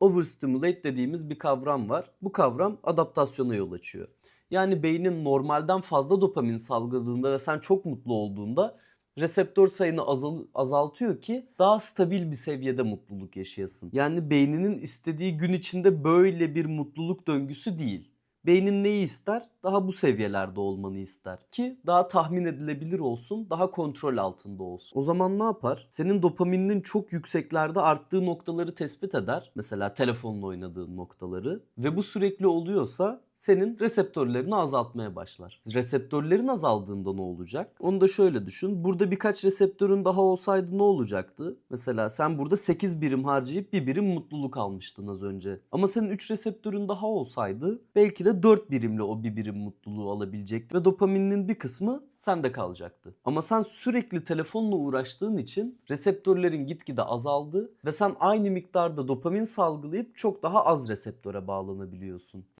overstimulate dediğimiz bir kavram var. Bu kavram adaptasyona yol açıyor. Yani beynin normalden fazla dopamin salgıladığında ve sen çok mutlu olduğunda reseptör sayını azal- azaltıyor ki daha stabil bir seviyede mutluluk yaşayasın. Yani beyninin istediği gün içinde böyle bir mutluluk döngüsü değil. Beynin neyi ister? Daha bu seviyelerde olmanı ister. Ki daha tahmin edilebilir olsun, daha kontrol altında olsun. O zaman ne yapar? Senin dopamininin çok yükseklerde arttığı noktaları tespit eder. Mesela telefonla oynadığın noktaları. Ve bu sürekli oluyorsa senin reseptörlerini azaltmaya başlar. Reseptörlerin azaldığında ne olacak? Onu da şöyle düşün. Burada birkaç reseptörün daha olsaydı ne olacaktı? Mesela sen burada 8 birim harcayıp bir birim mutluluk almıştın az önce. Ama senin 3 reseptörün daha olsaydı belki de 4 birimle o bir birim mutluluğu alabilecekti ve dopamininin bir kısmı sende kalacaktı. Ama sen sürekli telefonla uğraştığın için reseptörlerin gitgide azaldı ve sen aynı miktarda dopamin salgılayıp çok daha az reseptöre bağlanabiliyorsun.